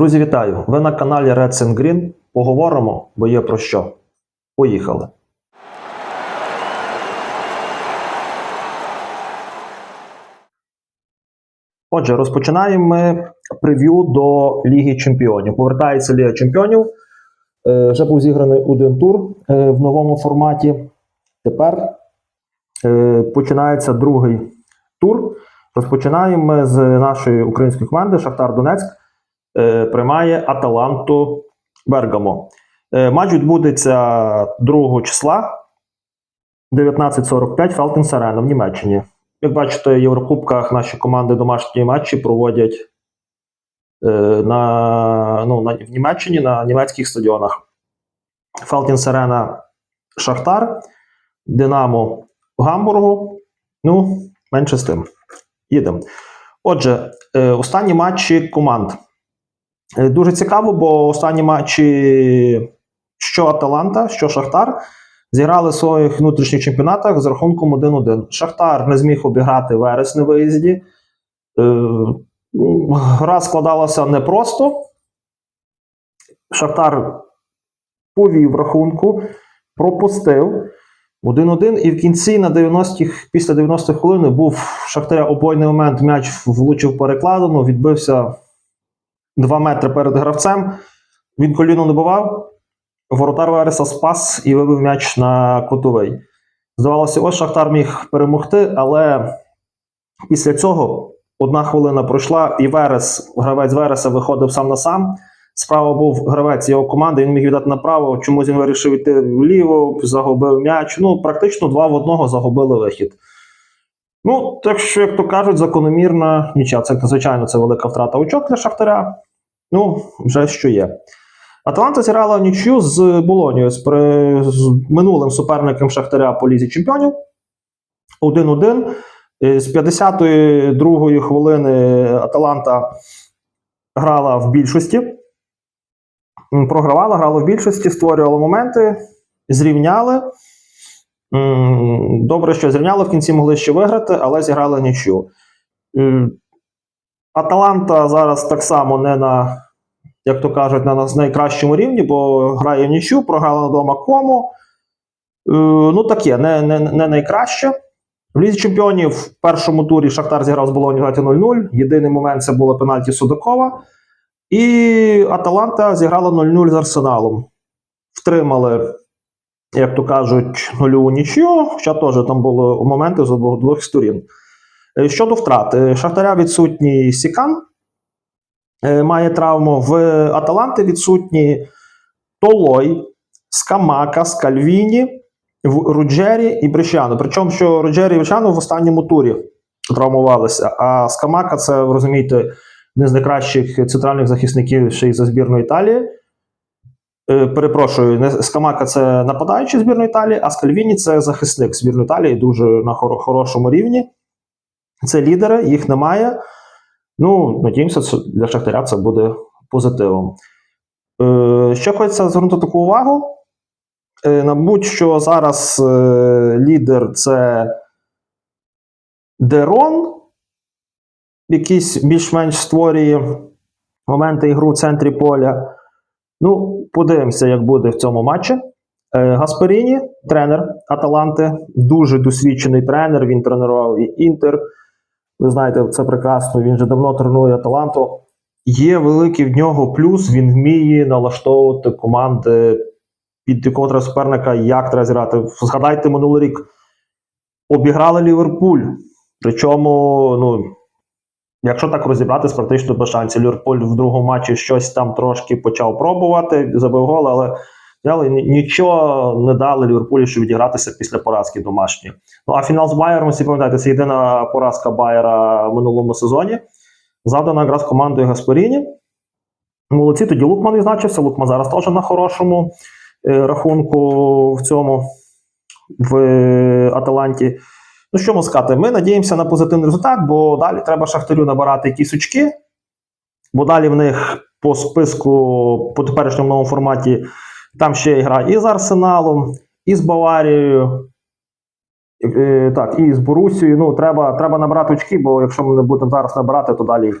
Друзі, вітаю! Ви на каналі Red and Green. Поговоримо, бо є про що. Поїхали. Отже, розпочинаємо ми прев'ю до Ліги Чемпіонів. Повертається Ліга Чемпіонів. Е, вже був зіграний один тур е, в новому форматі. Тепер е, починається другий тур. Розпочинаємо ми з нашої української команди Шахтар Донецьк е, приймає Аталанту Бергамо. Е, матч відбудеться 2 числа 19.45 Фелтенс Арена в Німеччині. Як бачите, в Єврокубках наші команди домашні матчі проводять е, на, ну, на, в Німеччині на німецьких стадіонах. Фелтінс Арена Шахтар, Динамо Гамбургу. Ну, менше з тим. Їдемо. Отже, останні матчі команд. Е, Дуже цікаво, бо останні матчі, що Аталанта, що Шахтар, зіграли в своїх внутрішніх чемпіонатах з рахунком 1-1. Шахтар не зміг обіграти Верес на виїзді. Е, Гра складалася непросто. Шахтар повів рахунку, пропустив 1-1, і в кінці на 90-х, після 90-х хвилин був Шахтаря обойний момент, м'яч влучив перекладину, відбився 2 метри перед гравцем. Він коліно бував. Воротар Вереса спас і вибив м'яч на котовий. Здавалося, ось Шахтар міг перемогти, але після цього одна хвилина пройшла, і Верес, гравець Вереса, виходив сам на сам. Справа був гравець його команди, він міг віддати направо, чомусь він вирішив йти вліво, загубив м'яч. Ну, практично два в одного загубили вихід. Ну, так що, як то кажуть, закономірна нічия. Це, звичайно, це велика втрата очок для Шахтаря. Ну, вже що є. Аталанта зіграла нічю з Болонією, з, з минулим суперником Шахтаря по лізі чемпіонів. 1-1. Е, З 52-ї хвилини Аталанта грала в більшості. Програвала, грала в більшості, створювала моменти, зрівняли. Добре, що зрівняли, в кінці могли ще виграти, але зіграли нічю. Аталанта зараз так само не на, як то кажуть, на найкращому рівні, бо грає в нічю, програла вдома кому. Е, Ну, таке, не, не, не найкраще. В Лізі чемпіонів в першому турі Шахтар зіграв з Болоні 0 Єдиний момент це було пенальті Судакова. І Аталанта зіграла 0-0 з Арсеналом. Втримали, як то кажуть, нульову нічю. Хоча теж там були моменти з обох двох сторін. Е, Щодо втрат, е, Шахтаря відсутній Сікан, е, має травму. В Аталанти відсутні Толой, Скамака, Скальвіні, Руджері і Брещано. Причому, що Руджері і Брещано в останньому турі травмувалися, а Скамака це, розумієте, один з найкращих центральних захисників ще й за збірну Італії. Перепрошую, Скамака це нападаючий збірної Італії, а Скальвіні це захисник збірної Італії, дуже на хорошому рівні. Це лідери, їх немає. Ну, надіємося, для Шахтаря це буде позитивом. Е, ще хочеться звернути таку увагу. Е, мабуть, що зараз е, лідер це Дерон, якийсь більш-менш створює моменти ігру в центрі поля. Ну, подивимося, як буде в цьому матчі. Е, Гасперіні, тренер Аталанти, дуже досвідчений тренер. Він тренував і Інтер. Ви знаєте, це прекрасно. Він вже давно тренує Аталанту. Є великий в нього плюс, він вміє налаштовувати команди під якого суперника, як треба зіграти. Згадайте минулий рік. Обіграли Ліверпуль. Причому, ну, якщо так розібратись, практично без шансів. Ліверпуль в другому матчі щось там трошки почав пробувати, забив гол, але взяли, нічого не дали Ліверпулю, щоб відігратися після поразки домашньої. Ну а фінал з Байером, всі пам'ятаєте, це єдина поразка Байера в минулому сезоні. Завдана якраз командою Гаспаріні. Молодці, тоді Лукман відзначився. Лукман зараз теж на хорошому е, рахунку в цьому в е, Аталанті. Ну, що можу сказати? Ми надіємося на позитивний результат, бо далі треба Шахтарю набирати якісь очки, бо далі в них по списку, по теперішньому новому форматі, там ще і гра і з Арсеналом, і з Баварією. Е, так, і з Борусією. Ну, треба, треба набирати очки, бо якщо ми не будемо зараз набирати, то далі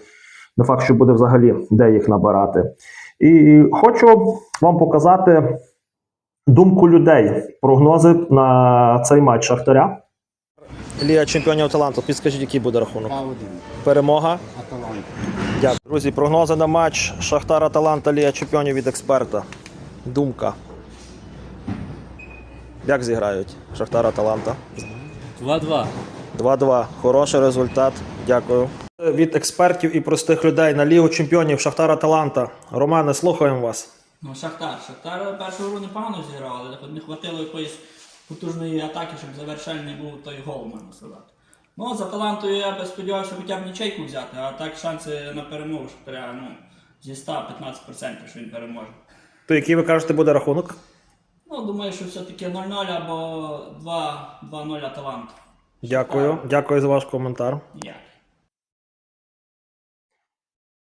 Не факт, що буде взагалі де їх набирати. І хочу вам показати думку людей, прогнози на цей матч Шахтаря. Лія чемпіонів таланту. Підскажіть, який буде рахунок? 2-1. Перемога. Аталанта. Дякую. Друзі, прогнози на матч Шахтар Аталанта Лія чемпіонів від експерта. Думка. Як зіграють Шахтар Аталанта? 2-2. 2-2. Хороший результат. Дякую. Від експертів і простих людей на Лігу чемпіонів Шахтар Аталанта. Романе, слухаємо вас. Ну, Шахтар. Шахтар першу гру непогано зіграв, але не хватило якоїсь потужної атаки, щоб завершальний був той гол, можна сказати. Ну, за талантою я би сподівався хоча б нічейку взяти, а так шанси на перемогу Шахтаря, ну, зі 100 15%, що він переможе. То який ви кажете буде рахунок? Ну, думаю, що все-таки 0-0 або 2 2-0 Аталант. Дякую. Дякую за ваш коментар. Як?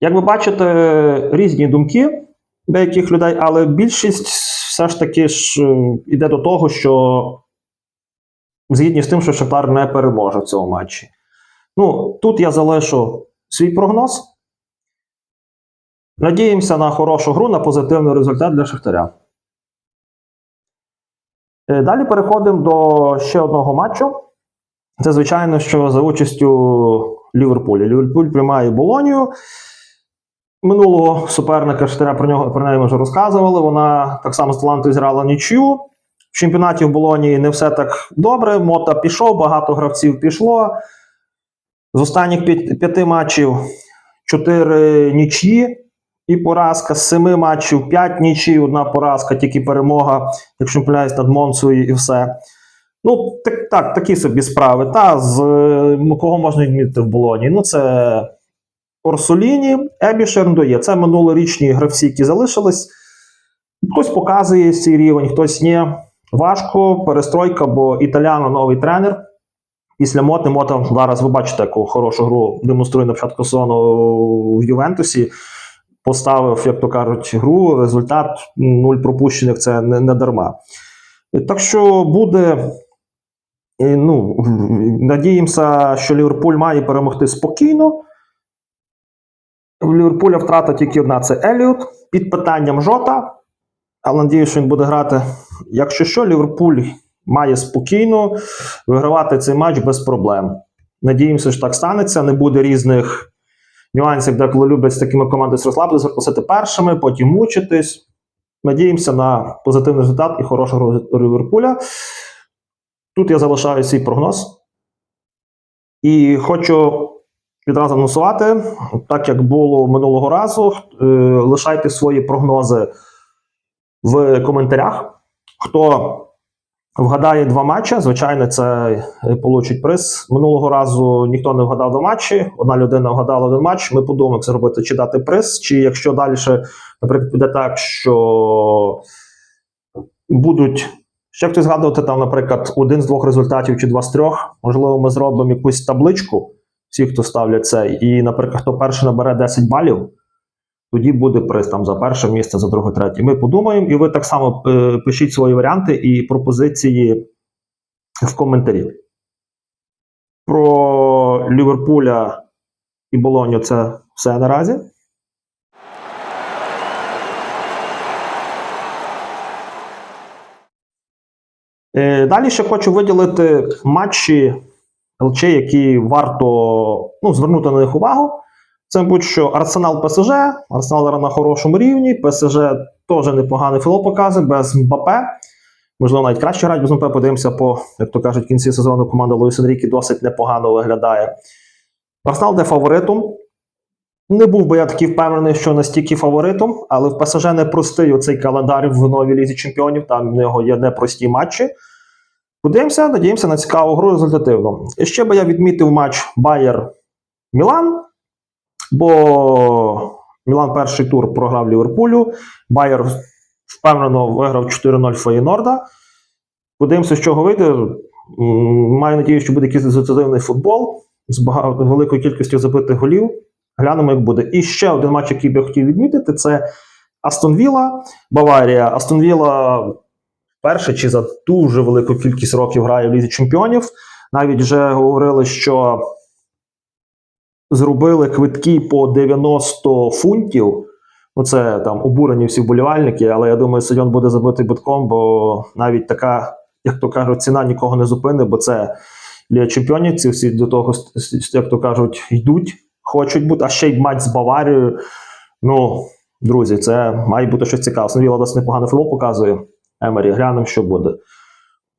Як ви бачите, різні думки деяких людей, але більшість все ж таки ж е, іде до того, що згідні з тим, що Шахтар не переможе в цьому матчі. Ну, тут я залишу свій прогноз. Надіємося на хорошу гру, на позитивний результат для Шахтаря. Е, Далі переходимо до ще одного матчу. Це, звичайно, що за участю Ліверпуля. Ліверпуль приймає Болонію. Минулого суперника Шахтаря про нього про неї ми вже розказували. Вона так само з талантою зіграла нічю. В чемпіонаті в Болонії не все так добре. Мота пішов, багато гравців пішло. З останніх п'яти матчів чотири нічі і поразка. З семи матчів п'ять нічі, одна поразка, тільки перемога, якщо помиляюсь, над Монцею і все. Ну, так, так, такі собі справи. Та з кого можна відмітити в Болоні? Ну, це Орсоліні, Ебі Шерндоє. Це минулорічні гравці, які залишились. Хтось показує цей рівень, хтось ні. Важко, перестройка, бо італяно новий тренер. Після Моти Мота зараз ви бачите, яку хорошу гру демонструє на початку сезону в Ювентусі. Поставив, як то кажуть, гру. Результат нуль пропущених це не, не дарма. Так що буде. Ну, надіємося, що Ліверпуль має перемогти спокійно. У Ліверпуля втрата тільки одна це Еліот. Під питанням Жота. Але надіюся, що він буде грати. Якщо що, Ліверпуль має спокійно вигравати цей матч без проблем. Надіємося, що так станеться. Не буде різних нюансів, де коли люблять з такими командами розслабитися, запустити першими, потім мучитись. Надіємося на позитивний результат і хорошого Ліверпуля. Тут я залишаю свій прогноз. І хочу відразу анонсувати, так як було минулого разу. е, Лишайте свої прогнози в коментарях. Хто вгадає два матчі, звичайно, це е, получить приз. Минулого разу ніхто не вгадав два матчі. Одна людина вгадала один матч. Ми подумаємо, як це робити, чи дати приз, чи якщо далі, наприклад, піде так, що будуть. Ще хтось згадувати там, наприклад, один з двох результатів чи два з трьох. Можливо, ми зробимо якусь табличку, всі, хто ставлять це, і, наприклад, хто перший набере 10 балів, тоді буде приз там за перше місце, за друге, третє. Ми подумаємо, і ви так само е, пишіть свої варіанти і пропозиції в коментарі. Про Ліверпуля і Болоню це все наразі. Е, Далі ще хочу виділити матчі ЛЧ, які варто ну, звернути на них увагу. Це, мабуть, що Арсенал ПСЖ. Арсенал на хорошому рівні. ПСЖ теж непоганий філо показує, без Мбапе. Можливо, навіть краще грати без Мбапе. Подивимося по, як то кажуть, кінці сезону команда Луїс Енрікі досить непогано виглядає. Арсенал де фаворитом. Не був би я такий впевнений, що настільки фаворитом, але в ПСЖ не простий оцей календар в новій лізі чемпіонів. Там в нього є непрості матчі. Подивимося, надіємося на цікаву гру результативно. І ще би я відмітив матч Байер Мілан, бо Мілан перший тур програв Ліверпулю. Байер впевнено виграв 4-0 Феєнорда. Подивимося, з чого вийде. Маю надію, що буде якийсь результативний футбол з великою кількістю забитих голів. Глянемо, як буде. І ще один матч, який би я хотів відмітити, це Астон Вілла, Баварія. Астон Вілла перше чи за дуже велику кількість років грає в Лізі Чемпіонів. Навіть вже говорили, що зробили квитки по 90 фунтів. Ну, це там обурені всі вболівальники, але я думаю, стадіон буде забитий битком, бо навіть така, як то кажуть, ціна нікого не зупинить, бо це Ліга чемпіонів, ці всі до того, як то кажуть, йдуть, хочуть бути, а ще й матч з Баварією. Ну, друзі, це має бути щось цікаве. Віла досить непоганий футбол показує. Емері, глянемо, що буде.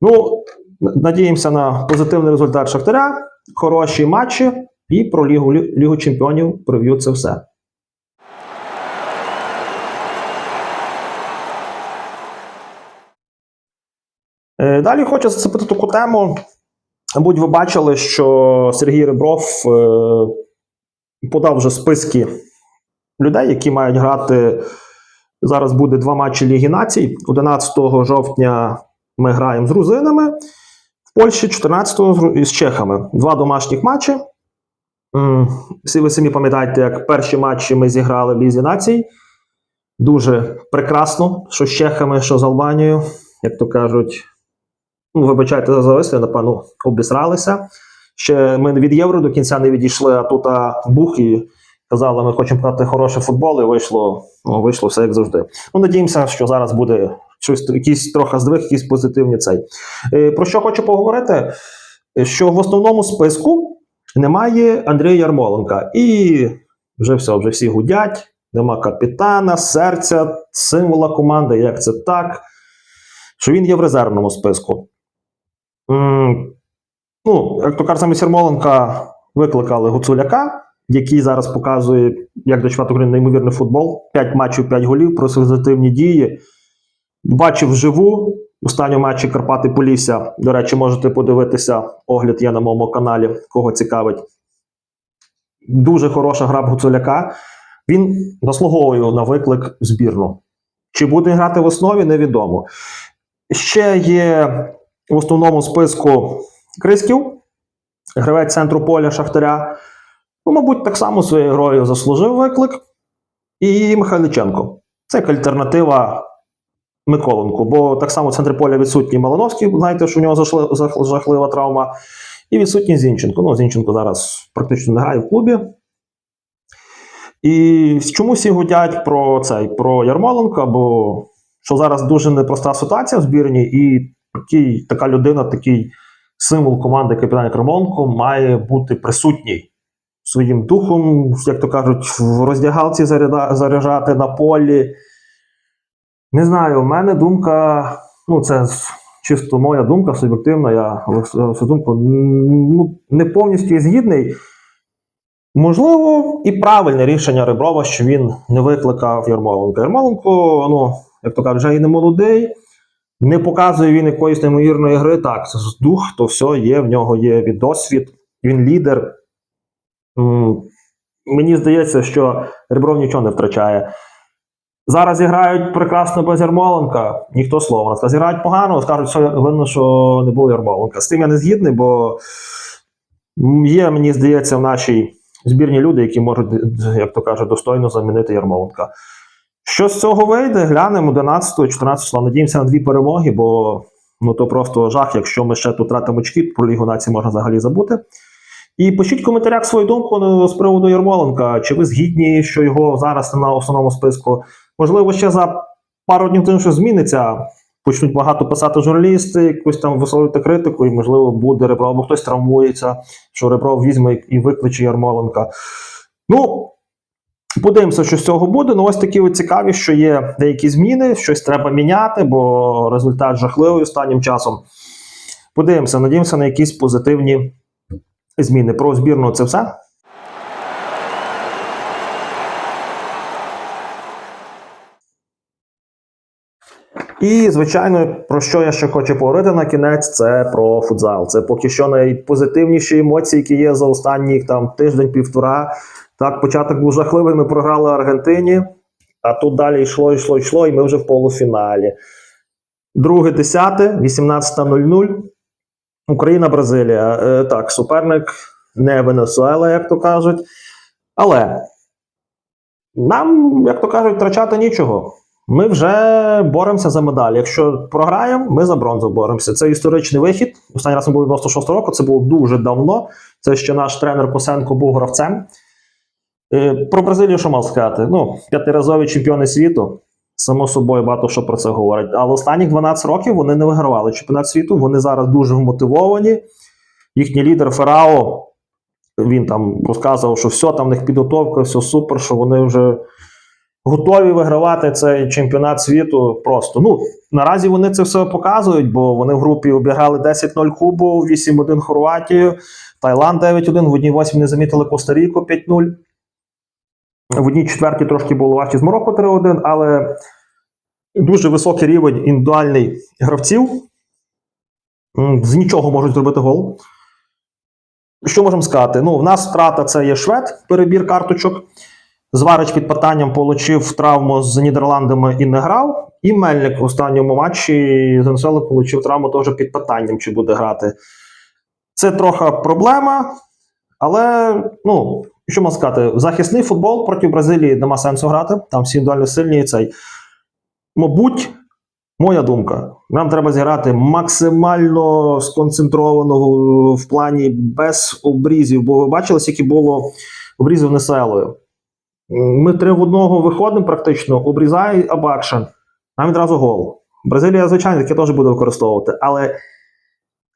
Ну, надіємося на позитивний результат Шахтаря, хороші матчі і про Лігу, Лігу чемпіонів прев'ю це все. Е, Далі хочу зацепити таку тему. Мабуть, ви бачили, що Сергій Ребров е, подав вже списки людей, які мають грати. Зараз буде два матчі Ліги Націй. 11 жовтня ми граємо з грузинами в Польщі, 14-го з- чехами. Два домашніх матчі. Всі ви самі пам'ятаєте, як перші матчі ми зіграли в Лізі Націй. Дуже прекрасно, що з чехами, що з Албанією, як то кажуть. Ну, вибачайте за зависли, напевно, обісралися. Ще ми від євро до кінця не відійшли, а тут а, бух і казали, ми хочемо грати хороший футбол, і вийшло, ну, вийшло все як завжди. Ну, надіємося, що зараз буде щось, якийсь трохи здвиг, якісь позитивні цей. Е, Про що хочу поговорити? Е, Що в основному списку немає Андрія Ярмоленка. І вже все, вже всі гудять. Нема капітана, серця, символа команди, як це так. Що він є в резервному списку. М, Ну, як то кажуть, Ярмоленка викликали Гуцуляка, який зараз показує, як до чемпіонату України неймовірний футбол. 5 матчів, 5 голів, про дії. Бачив вживу. Останньому матчі Карпати Полісся. До речі, можете подивитися. Огляд є на моєму каналі, кого цікавить. Дуже хороша гра Гуцуляка. Він заслуговує на виклик збірну. Чи буде грати в основі, невідомо. Ще є в основному списку Крисків, гравець центру поля Шахтаря. Ну, мабуть, так само своєю грою заслужив виклик. І Михайличенко. Це як альтернатива Миколенку, бо так само в центрі поля відсутній Малиновський, знаєте, що у нього зашли- жахлива травма. І відсутній Зінченко. Ну, Зінченко зараз практично не грає в клубі. І чому всі гудять про цей про Ярмоленка? Бо що зараз дуже непроста ситуація в збірні, і такий, така людина, такий символ команди капітан Ярмоленко має бути присутній своїм духом, як то кажуть, в роздягалці заряджати на полі. Не знаю, у мене думка, ну це чисто моя думка, суб'єктивна, я свою думку, ну, не повністю згідний. Можливо, і правильне рішення Реброва, що він не викликав Ярмоленка. Ярмоленко, ну, як то кажуть, вже і не молодий, не показує він якоїсь неймовірної гри. Так, дух, то все є, в нього є від досвід, він лідер. Мені здається, що Ребров нічого не втрачає. Зараз зіграють прекрасно без Ярмоленка, ніхто слова не скаже. Зіграють погано, скажуть, що винно, що не було Ярмоленка. З тим я не згідний, бо є, мені здається, в нашій збірні люди, які можуть, як то кажуть, достойно замінити Ярмоленка. Що з цього вийде? Глянемо 11-14 числа. Надіємося на дві перемоги, бо ну то просто жах, якщо ми ще тут тратимо очки, про Лігу нації можна взагалі забути. І пишіть в коментарях свою думку з приводу Ярмоленка. Чи ви згідні, що його зараз на основному списку? Можливо, ще за пару днів тим, що зміниться. Почнуть багато писати журналісти, якусь там висловлювати критику, і можливо буде Ребров, або хтось травмується, що Ребров візьме і викличе Ярмоленка. Ну, подивимося, що з цього буде. Ну, ось такі от цікаві, що є деякі зміни, щось треба міняти, бо результат жахливий останнім часом. Подивимося, надіємося на якісь позитивні зміни. Про збірну це все. І, звичайно, про що я ще хочу поговорити на кінець, це про футзал. Це поки що найпозитивніші емоції, які є за останні там тиждень-півтора. Так, початок був жахливий. Ми програли Аргентині, а тут далі йшло, йшло, йшло, і ми вже в полуфіналі. Друге, десяте, 18.00. Україна, Бразилія. Е, так, суперник не Венесуела, як то кажуть. Але нам, як то кажуть, втрачати нічого. Ми вже боремося за медаль. Якщо програємо, ми за бронзу боремося. Це історичний вихід. Останній раз ми були 96 року, це було дуже давно. Це ще наш тренер Косенко був гравцем. Е, Про Бразилію що мав сказати? Ну, п'ятиразові чемпіони світу. Само собою багато що про це говорить. Але останніх 12 років вони не вигравали чемпіонат світу. Вони зараз дуже вмотивовані. Їхній лідер Ферао, він там розказував, що все, там в них підготовка, все супер, що вони вже готові вигравати цей чемпіонат світу. Просто ну наразі вони це все показують, бо вони в групі обіграли 10-0 Кубу, 8-1 Хорватію, Таїланд 9-1, в одній восьмій не замітили Коста-Ріку 5-0. В одній четвертій трошки було важче з Марокко 3-1, але дуже високий рівень індивідуальний гравців. З нічого можуть зробити гол. Що можемо сказати? Ну, в нас втрата це є швед, перебір карточок. Зварич під питанням отримав травму з Нідерландами і не грав. І Мельник в останньому матчі з Венесуели отримав травму теж під питанням, чи буде грати. Це трохи проблема, але ну, що можна сказати, захисний футбол проти Бразилії нема сенсу грати. Там всі індивідуально сильні і цей. Мабуть, моя думка. Нам треба зіграти максимально сконцентровано в плані без обрізів, бо ви бачили, скільки було обрізів Неселою. Ми три в одного виходимо практично, обрізає абакшен, нам відразу гол. Бразилія, звичайно, таке теж буде використовувати. Але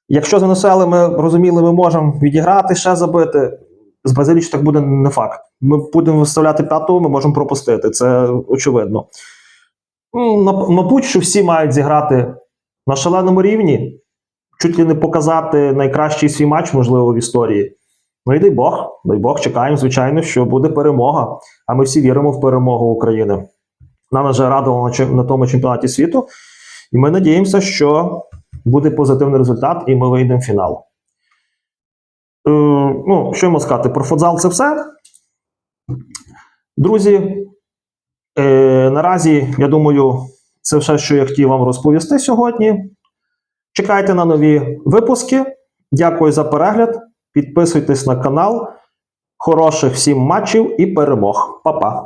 якщо з Венесуели ми розуміли, ми можемо відіграти, ще забити. З Бразилією так буде не факт. Ми будемо виставляти п'ятого, ми можемо пропустити. Це очевидно. Ну, Мабуть, що всі мають зіграти на шаленому рівні, чуть ли не показати найкращий свій матч, можливо, в історії. Ну і дай Бог, дай Бог, чекаємо, звичайно, що буде перемога. А ми всі віримо в перемогу України. Нам вже радувало на, на тому чемпіонаті світу, і ми надіємося, що буде позитивний результат, і ми вийдемо в фінал. Е, ну, що йому сказати? Про футзал це все. Друзі, е, наразі, я думаю, це все, що я хотів вам розповісти сьогодні. Чекайте на нові випуски. Дякую за перегляд. Підписуйтесь на канал. Хороших всім матчів і перемог. Па-па!